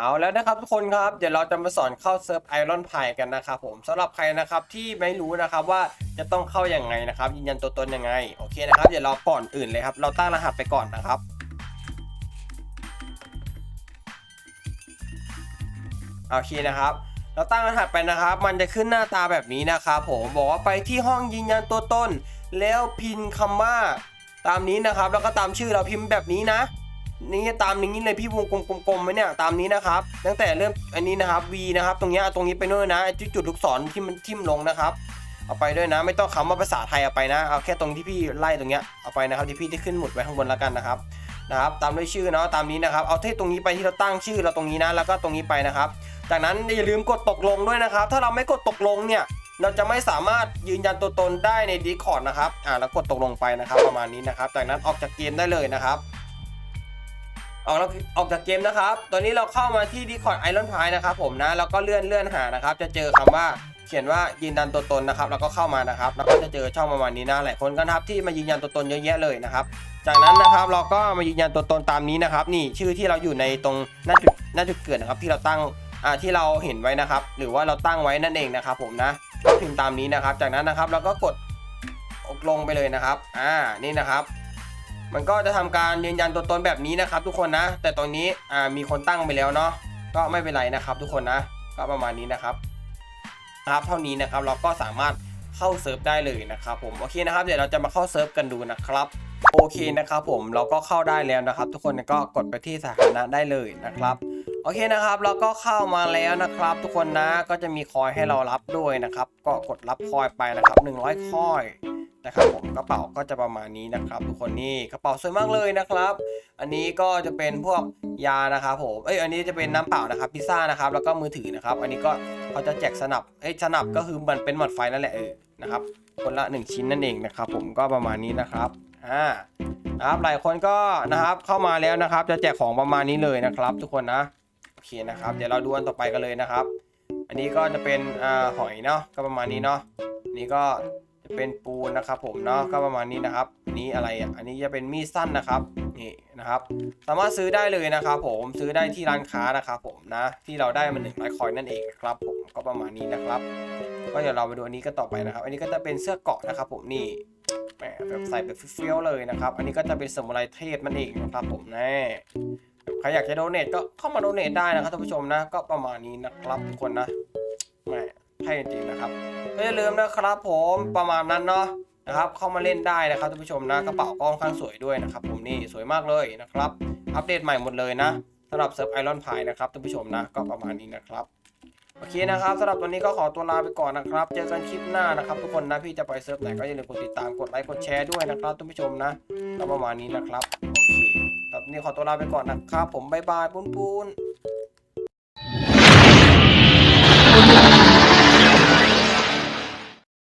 เอาแล้วนะครับทุกคนครับเดี๋ยวเราจะมาสอนเข้าเซิร์ฟไอรอนพายกันนะครับผมสำหรับใครนะครับที่ไม่รู้นะครับว่าจะต้องเข้ายังไงนะครับยืนยันตัวตนยังไงโอเคนะครับเดี๋ยวเราก่อนอื่นเลยครับ เราตั้งรหัสไปก่อนนะครับโอเคนะครับ เราตั้งรหัสไปนะครับ มันจะขึ้นหน้าตาแบบนี้นะครับผมบอกว่าไปที่ห้องยืนยันตัวตนแล้วพิมพ์คำว่าตามนี้นะครับ แล้วก็ตามชื่อเราพิมพ์แบบนี้นะ นี่ตามนี้เลยพี่วงกลมๆไหมเนี่ยตามนี้นะครับ ตั้งแต่เริ่มอันนี้นะครับ V นะครับ ตรงเนี้ยตรงนี้ไปด้วยนะจุดจุดลูกศรที่มันทิ่มลงนะครับ เอาไปด้วยนะ ไม่ต้องคำว่าภาษาไทยเอาไปนะเอาแค่ตรงที่พี่ไล่ตรงเนี้ยเอาไปนะครับที่พี่ที่ขึ้นหมุดไว้ข้างบนแล้วกันนะครับนะครับ ตามด้วยชื่อเนาะตามนี้นะครับ เอาที่ตรงนี้ไปที่เราตั้งชื่อเราตรงนี้นะ แล้วก็ตรงนี้ไปนะครับ จากนั้นอย่าลืมกดตกลงด้วยนะครับ ถ้าเราไม่กดตกลงเนี่ยเราจะไม่สามารถยืนยันตัวตนได้ใน Discord นะครับ อ่าแล้วกดตกลงไปนะครับ ประมาณนี้นะครับ จากนั้นออกจากเกมได้เลยนะครับ ออกออกจากเกมนะครับ ตอนนี้เราเข้ามาที่ Discord Iron Pie นะครับผมนะ แล้วก็เลื่อนเลื่อนหานะครับ จะเจอคำว่าเขียนว่ายืนยันตัวตนนะครับ แล้วก็เข้ามานะครับ แล้วก็จะเจอช่องประมาณนี้นะหลายคนก็นะครับที่มายืนยันตัวตนเยอะแยะเลยนะครับ จากนั้นนะครับเราก็มายืนยันตัวตนตามนี้นะครับ นี่ชื่อที่เราอยู่ในตรงหน้าจุดหน้าจุดเกิดนะครับ ที่เราตั้งอ่าที่เราเห็นไว้นะครับ หรือว่าเราตั้งไว้นั่นเองนะครับ ผมนะพิมพ์ตามนี้นะครับ จากนั้นนะครับเราก็กดลงไปเลยนะครับ อ่า นี่นะครับ มันก็จะทำการยืนยันตัวตนแบบนี้นะครับ ทุกคนนะ แต่ตอนนี้อ่ามีคนตั้งไปแล้วเนาะก็ไม่เป็นไรนะครับ ทุกคนนะก็ประมาณนี้นะครับครับเท่านี้นะครับเราก็สามารถเข้าเซิร์ฟได้เลยนะครับผมโอเคนะครับ เดี๋ยวเราจะมาเข้าเซิร์ฟกันดูนะครับโอเคนะครับผมเราก็เข้าได้แล้วนะครับ ทุกคนก็กดไปที่สถานะได้เลยนะครับโอเคนะครับ เราก็เข้ามาแล้วนะครับ ทุกคนนะก็จะมีคอยให้เรารับด้วยนะครับ ก็กดรับคอยไปนะครับ 100 คอย นะครับผมกระเป๋าก็จะประมาณนี้นะครับทุกคนนี่กระเป๋าสวยมากเลยนะครับ อันนี้ก็จะเป็นพวกยานะครับผมเอ้ยอันนี้จะเป็นน้ำเปล่านะครับพิซซ่านะครับแล้วก็มือถือนะครับ อันนี้ก็เขาจะแจกสนับเอ้ยสนับก็คือมันเป็นหมดไฟนั่นแหละเออนะครับคนละ 1 ชิ้นนั่นเองนะครับผมก็ประมาณนี้นะครับอ่านะครับหลายคนก็นะครับเข้ามาแล้วนะครับ จะแจกของประมาณนี้เลยนะครับ ทุกคนนะโอเคนะครับ เดี๋ยวเราดูอันต่อไปกันเลยนะครับ อันนี้ก็จะเป็นอ่าหอยเนาะก็ประมาณนี้เนาะนนี้ก็ เป็นปูนนะครับผมเนาะก็ประมาณนี้นะครับอันนี้อะไรอะอันนี้จะเป็นมีดสั้นนะครับนี่นะครับ สามารถซื้อได้เลยนะครับผมซื้อได้ที่ร้านค้านะครับผมนะ ที่เราได้มาหนึ่งร้อยคอยนั่นเองครับผมก็ประมาณนี้นะครับ ก็เดี๋ยวเราไปดูอันนี้กันต่อไปนะครับ อันนี้ก็จะเป็นเสื้อเกาะนะครับผมนี่แบบใส่แบบเฟี้ยวเลยนะครับ อันนี้ก็จะเป็นสมุไรเทพนั่นเองนะครับผมแน่ใครอยากจะโดเนทก็เข้ามาโดเนทได้นะครับท่านผู้ชมนะ ก็ประมาณนี้นะครับทุกคนนะ ใช่จริงนะครับก็อย่าลืมนะครับผมประมาณนั้นเนาะนะครับเข้ามาเล่นได้นะครับท่านผู้ชมนะกระเป๋าก็ค่อนข้างสวยด้วยนะครับผมนี่สวยมากเลยนะครับอัปเดตใหม่หมดเลยนะสำหรับเซิร์ฟไอรอนพายนะครับท่านผู้ชมนะก็ประมาณนี้นะครับโอเคนะครับสำหรับวันนี้ก็ขอตัวลาไปก่อนนะครับ เจอกันคลิปหน้านะครับ ทุกคนนะพี่จะไปเซิร์ฟไหนก็อย่าลืมกดติดตามกดไลค์กดแชร์ด้วยนะครับท่านผู้ชมนะก็ประมาณนี้นะครับโอเคครับนี่ขอตัวลาไปก่อนนะครับ ผมบายบายปุ้นปุ้น